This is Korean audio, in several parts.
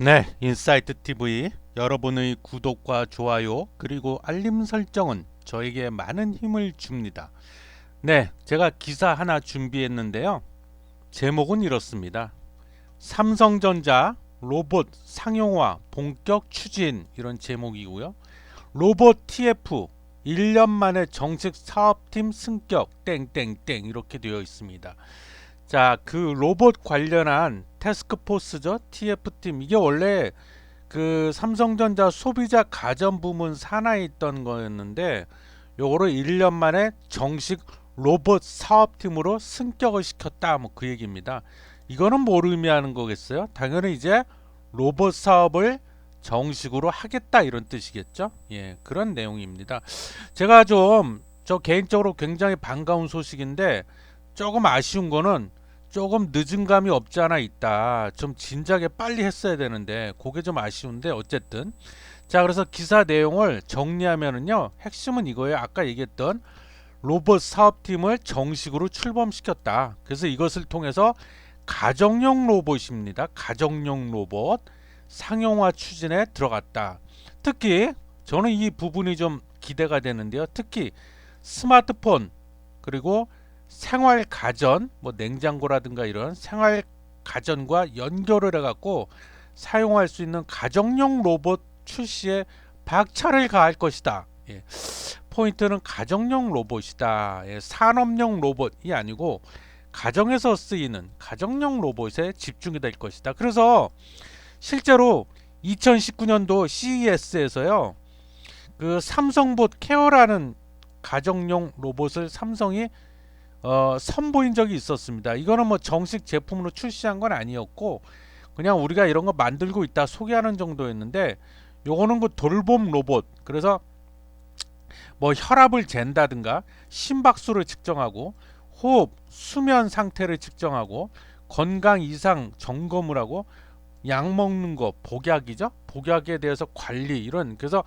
네, 인사이트 TV 여러분의 구독과 좋아요 그리고 알림 설정은 저에게 많은 힘을 줍니다. 네, 제가 기사 하나 준비했는데요. 제목은 이렇습니다. 삼성전자 로봇 상용화 본격 추진 이런 제목이고요. 로봇 TF 1년 만에 정식 사업팀 승격 땡땡땡 이렇게 되어 있습니다. 자, 그 로봇 관련한 태스크포스죠. TF팀. 이게 원래 그 삼성전자 소비자 가전 부문 산하에 있던 거였는데 요거를 1년 만에 정식 로봇 사업팀으로 승격을 시켰다. 뭐 그 얘기입니다. 이거는 뭘 의미하는 거겠어요? 당연히 이제 로봇 사업을 정식으로 하겠다 이런 뜻이겠죠? 예, 그런 내용입니다. 제가 좀 저 개인적으로 굉장히 반가운 소식인데 조금 아쉬운 거는 조금 늦은 감이 없지 않아 있다. 좀 진작에 빨리 했어야 되는데 그게 좀 아쉬운데 어쨌든 자 그래서 기사 내용을 정리하면은요 핵심은 이거예요. 아까 얘기했던 로봇 사업팀을 정식으로 출범시켰다. 그래서 이것을 통해서 가정용 로봇입니다. 가정용 로봇 상용화 추진에 들어갔다. 특히 저는 이 부분이 좀 기대가 되는데요. 특히 스마트폰 그리고 생활 가전 뭐 냉장고라든가 이런 생활 가전과 연결을 해갖고 사용할 수 있는 가정용 로봇 출시에 박차를 가할 것이다. 예. 포인트는 가정용 로봇이다. 예. 산업용 로봇이 아니고 가정에서 쓰이는 가정용 로봇에 집중이 될 것이다. 그래서 실제로 2019년도 CES에서요. 그 삼성봇 케어라는 가정용 로봇을 삼성이 어, 선보인 적이 있었습니다. 이거는 뭐 정식 제품으로 출시한 건 아니었고 그냥 우리가 이런 거 만들고 있다 소개하는 정도였는데 요거는 그 돌봄 로봇 그래서 뭐 혈압을 잰다든가 심박수를 측정하고 호흡, 수면 상태를 측정하고 건강 이상 점검을 하고 약 먹는 거 복약이죠. 복약에 대해서 관리 이런 그래서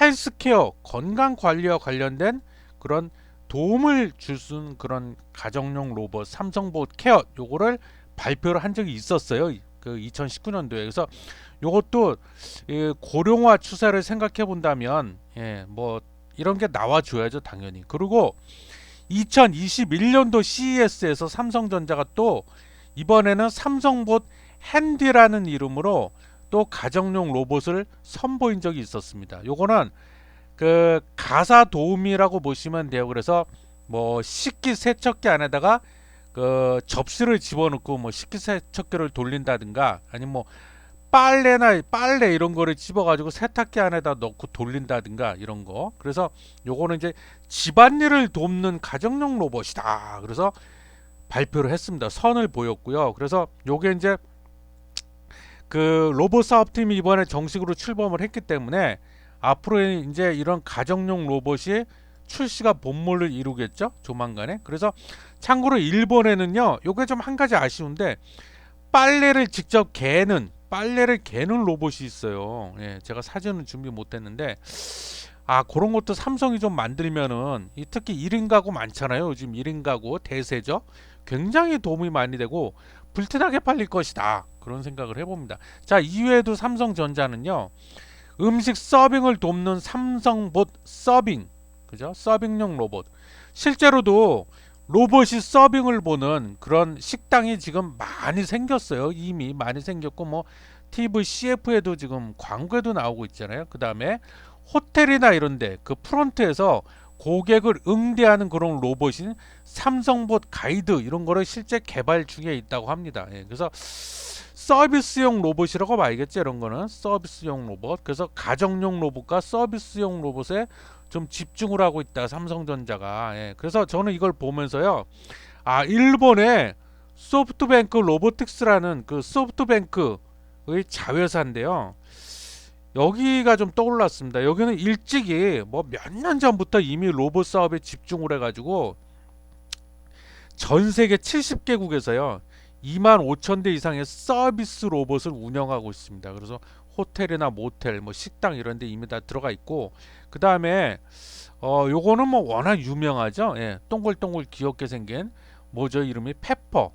헬스케어 건강 관리와 관련된 그런 도움을 줄 수 있는 그런 가정용 로봇 삼성봇 케어 요거를 발표를 한 적이 있었어요. 그 2019년도에 그래서 요것도 이 고령화 추세를 생각해 본다면 예, 뭐 이런 게 나와 줘야죠, 당연히. 그리고 2021년도 CES에서 삼성전자가 또 이번에는 삼성봇 핸디라는 이름으로 또 가정용 로봇을 선보인 적이 있었습니다. 요거는 그 가사 도우미라고 보시면 돼요. 그래서 뭐 식기 세척기 안에다가 그 접시를 집어넣고 뭐 식기 세척기를 돌린다든가 아니면 뭐 빨래나 빨래 이런 거를 집어가지고 세탁기 안에다 넣고 돌린다든가 이런 거. 그래서 요거는 이제 집안일을 돕는 가정용 로봇이다. 그래서 발표를 했습니다. 선을 보였고요. 그래서 요게 이제 그 로봇 사업팀이 이번에 정식으로 출범을 했기 때문에 앞으로 이제 이런 가정용 로봇이 출시가 본물을 이루겠죠? 조만간에. 그래서 참고로 일본에는요 요게 좀 한 가지 아쉬운데 빨래를 직접 개는 빨래를 개는 로봇이 있어요. 예, 제가 사진은 준비 못했는데 아 그런 것도 삼성이 좀 만들면은 이 특히 1인 가구 많잖아요. 요즘 1인 가구 대세죠? 굉장히 도움이 많이 되고 불티나게 팔릴 것이다. 그런 생각을 해봅니다. 자 이외에도 삼성전자는요 음식 서빙을 돕는 삼성봇 서빙. 그죠? 서빙용 로봇. 실제로도 로봇이 서빙을 보는 그런 식당이 지금 많이 생겼어요. 이미 많이 생겼고 뭐 TV CF에도 지금 광고에도 나오고 있잖아요. 그 다음에 호텔이나 이런데 그 프론트에서 고객을 응대하는 그런 로봇인 삼성봇 가이드 이런 거를 실제 개발 중에 있다고 합니다. 예, 그래서 서비스용 로봇이라고 봐야겠죠 이런 거는? 서비스용 로봇. 그래서 가정용 로봇과 서비스용 로봇에 좀 집중을 하고 있다 삼성전자가. 예, 그래서 저는 이걸 보면서요 아 일본의 소프트뱅크 로보틱스라는 그 소프트뱅크의 자회사인데요 여기가 좀 떠올랐습니다. 여기는 일찍이 뭐 몇 년 전부터 이미 로봇 사업에 집중을 해가지고 전 세계 70개국에서요 2만 5천 대 이상의 서비스 로봇을 운영하고 있습니다. 그래서 호텔이나 모텔, 뭐 식당 이런 데 이미 다 들어가 있고 그 다음에 어 요거는 뭐 워낙 유명하죠. 예, 동글동글 귀엽게 생긴 뭐죠 이름이 페퍼,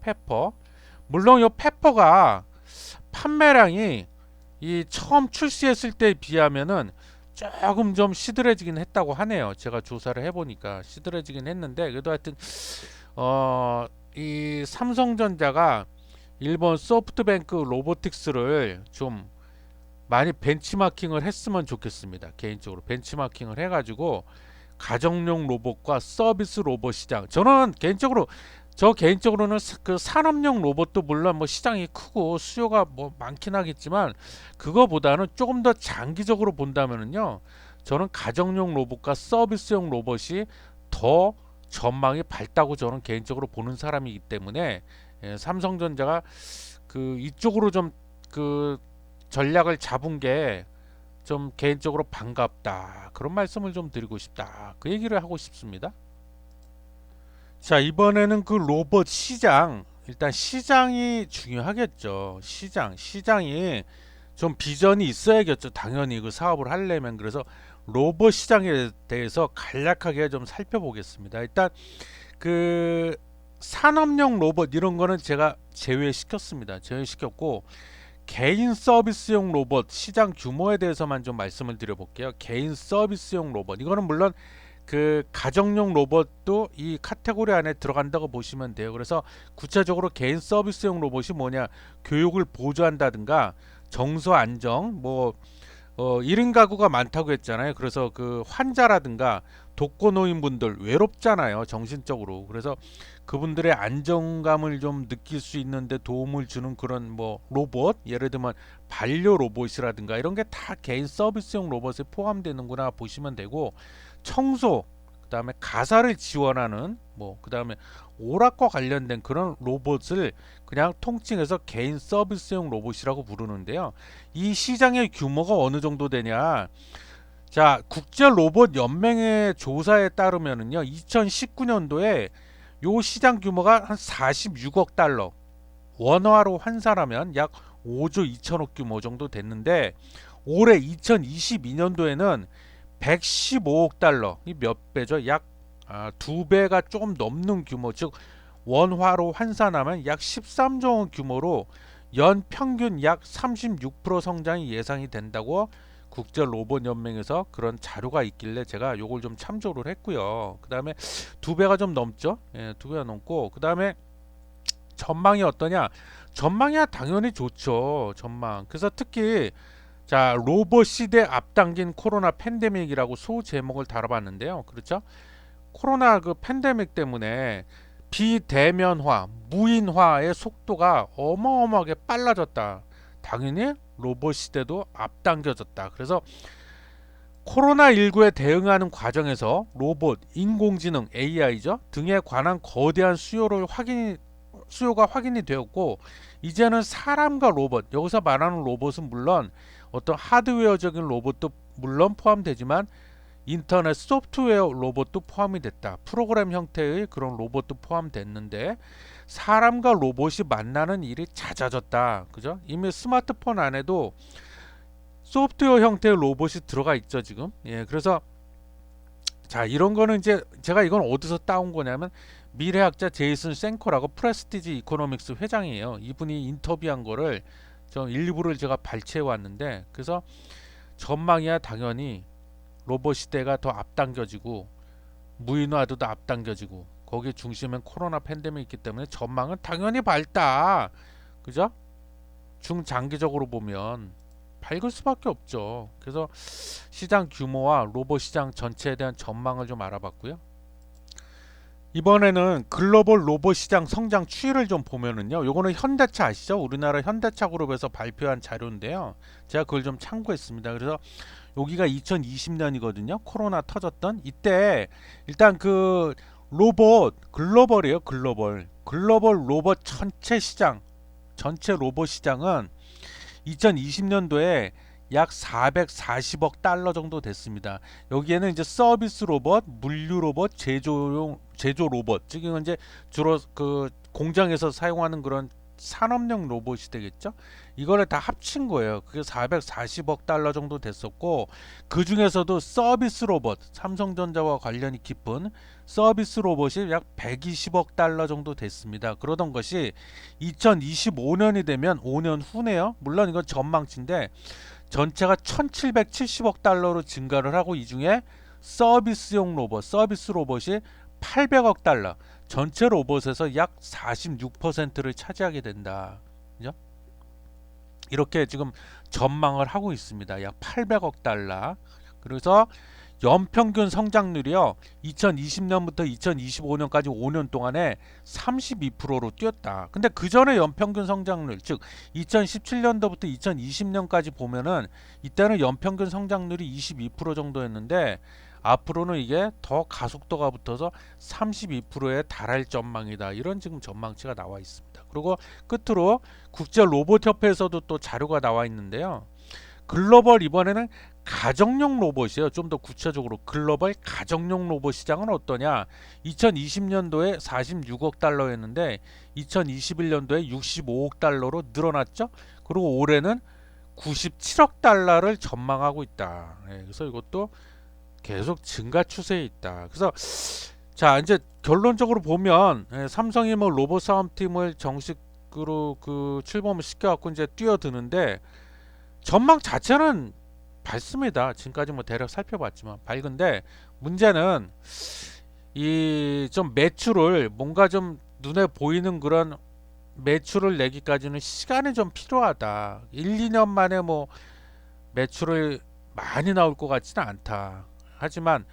페퍼. 물론 요 페퍼가 판매량이 이 처음 출시했을 때에 비하면은 조금 좀 시들해지긴 했다고 하네요. 제가 조사를 해보니까 시들해지긴 했는데 그래도 하여튼 어 이 삼성전자가 일본 소프트뱅크 로보틱스를 좀 많이 벤치마킹을 했으면 좋겠습니다. 개인적으로 벤치마킹을 해가지고 가정용 로봇과 서비스 로봇 시장. 저는 개인적으로 저 개인적으로는 사- 그 산업용 로봇도 물론 뭐 시장이 크고 수요가 뭐 많긴 하겠지만 그거보다는 조금 더 장기적으로 본다면은요. 저는 가정용 로봇과 서비스용 로봇이 더 전망이 밝다고 저는 개인적으로 보는 사람이기 때문에 예, 삼성전자가 그 이쪽으로 좀 그 전략을 잡은 게 좀 개인적으로 반갑다 그런 말씀을 좀 드리고 싶다 그 얘기를 하고 싶습니다. 자 이번에는 그 로봇 시장 일단 시장이 중요하겠죠. 시장 시장이 좀 비전이 있어야겠죠. 당연히 그 사업을 하려면 그래서 로봇 시장에 대해서 간략하게 좀 살펴보겠습니다. 일단 그 산업용 로봇 이런 거는 제가 제외시켰습니다. 제외시켰고 개인 서비스용 로봇 시장 규모에 대해서만 좀 말씀을 드려볼게요. 개인 서비스용 로봇 이거는 물론 그 가정용 로봇도 이 카테고리 안에 들어간다고 보시면 돼요. 그래서 구체적으로 개인 서비스용 로봇이 뭐냐 교육을 보조한다든가 정서 안정 뭐 어, 1인 가구가 많다고 했잖아요. 그래서 그 환자라든가 독거노인분들 외롭잖아요. 정신적으로. 그래서 그분들의 안정감을 좀 느낄 수 있는데 도움을 주는 그런 뭐 로봇, 예를 들면 반려 로봇이라든가 이런 게 다 개인 서비스용 로봇에 포함되는구나 보시면 되고 청소, 그다음에 가사를 지원하는 뭐 그다음에 오락과 관련된 그런 로봇을 그냥 통칭해서 개인 서비스용 로봇이라고 부르는데요. 이 시장의 규모가 어느 정도 되냐? 자, 국제 로봇 연맹의 조사에 따르면은요. 2019년도에 요 시장 규모가 한 46억 달러. 원화로 환산하면 약 5조 2천억 규모 정도 됐는데 올해 2022년도에는 115억 달러. 이 몇 배죠? 약 아, 두 배가 조금 넘는 규모. 즉 원화로 환산하면 약 13조 원 규모로 연 평균 약 36% 성장이 예상이 된다고 국제 로봇 연맹에서 그런 자료가 있길래 제가 요걸 좀 참조를 했고요. 그다음에 두 배가 좀 넘죠. 예, 두 배가 넘고 그다음에 전망이 어떠냐? 전망이야 당연히 좋죠. 전망. 그래서 특히 자 로봇 시대 앞당긴 코로나 팬데믹이라고 소 제목을 달아봤는데요. 그렇죠? 코로나 그 팬데믹 때문에 비대면화, 무인화의 속도가 어마어마하게 빨라졌다. 당연히 로봇 시대도 앞당겨졌다. 그래서 코로나19에 대응하는 과정에서 로봇, 인공지능, AI죠 등에 관한 거대한 수요를 확인 수요가 확인이 되었고 이제는 사람과 로봇 여기서 말하는 로봇은 물론 어떤 하드웨어적인 로봇도 물론 포함되지만 인터넷 소프트웨어 로봇도 포함이 됐다. 프로그램 형태의 그런 로봇도 포함됐는데 사람과 로봇이 만나는 일이 잦아졌다. 그죠? 이미 스마트폰 안에도 소프트웨어 형태의 로봇이 들어가 있죠, 지금. 예, 그래서 자, 이런 거는 이제 제가 이건 어디서 따온 거냐면 미래학자 제이슨 생커라고 프레스티지 이코노믹스 회장이에요. 이분이 인터뷰한 거를 저 일부를 제가 발췌해 왔는데 그래서 전망이야 당연히 로봇 시대가 더 앞당겨지고 무인화도 더 앞당겨지고 거기 중심엔 코로나 팬데믹이 있기 때문에 전망은 당연히 밝다. 그죠? 중장기적으로 보면 밝을 수밖에 없죠. 그래서 시장 규모와 로봇 시장 전체에 대한 전망을 좀 알아봤고요. 이번에는 글로벌 로봇 시장 성장 추이를 좀 보면은요. 요거는 현대차 아시죠? 우리나라 현대차 그룹에서 발표한 자료인데요. 제가 그걸 좀 참고했습니다. 그래서 여기가 2020년이거든요. 코로나 터졌던 이때 일단 그 로봇 글로벌이에요. 글로벌. 글로벌 로봇 전체 시장 전체 로봇 시장은 2020년도에 약 440억 달러 정도 됐습니다. 여기에는 이제 서비스 로봇, 물류 로봇, 제조용 제조 로봇, 즉 이건 이제 주로 그 공장에서 사용하는 그런 산업용 로봇이 되겠죠. 이거를 다 합친 거예요. 그게 440억 달러 정도 됐었고 그 중에서도 서비스 로봇, 삼성전자와 관련이 깊은 서비스 로봇이 약 120억 달러 정도 됐습니다. 그러던 것이 2025년이 되면 5년 후네요. 물론 이건 전망치인데 전체가 1770억 달러로 증가를 하고 이 중에 서비스용 로봇, 서비스 로봇이 800억 달러, 전체 로봇에서 약 46%를 차지하게 된다. 그죠? 이렇게 지금 전망을 하고 있습니다. 약 800억 달러. 그래서 연평균 성장률이요. 2020년부터 2025년까지 5년 동안에 32%로 뛰었다. 근데 그 전에 연평균 성장률, 즉 2017년도부터 2020년까지 보면은 이때는 연평균 성장률이 22% 정도였는데 앞으로는 이게 더 가속도가 붙어서 32%에 달할 전망이다. 이런 지금 전망치가 나와 있습니다. 그리고 끝으로 국제 로봇 협회에서도 또 자료가 나와 있는데요. 글로벌 이번에는 가정용 로봇이에요. 좀 더 구체적으로 글로벌 가정용 로봇 시장은 어떠냐? 2020년도에 46억 달러였는데 2021년도에 65억 달러로 늘어났죠. 그리고 올해는 97억 달러를 전망하고 있다. 예, 그래서 이것도 계속 증가 추세에 있다. 그래서 자 이제 결론적으로 보면 예, 삼성이 뭐 로봇 사업팀을 정식으로 그 출범을 시켜갖고 이제 뛰어드는데 전망 자체는 밝습니다. 지금까지 뭐 대략 살펴봤지만 밝은데 문제는 이 좀 매출을 뭔가 좀 눈에 보이는 그런 매출을 내기까지는 시간이 좀 필요하다. 1, 2년 만에 뭐 매출을 많이 나올 것 같지는 않다. 하지만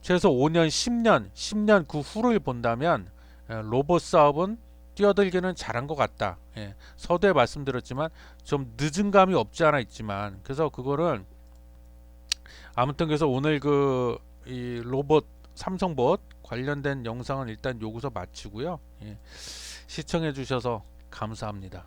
최소 5년, 10년, 10년 그 후를 본다면 예, 로봇 사업은 뛰어들기는 잘한 것 같다. 예, 서두에 말씀드렸지만 좀 늦은 감이 없지 않아 있지만 그래서 그거는 아무튼 그래서 오늘 그 이 로봇 삼성봇 관련된 영상은 일단 여기서 마치고요. 예, 시청해 주셔서 감사합니다.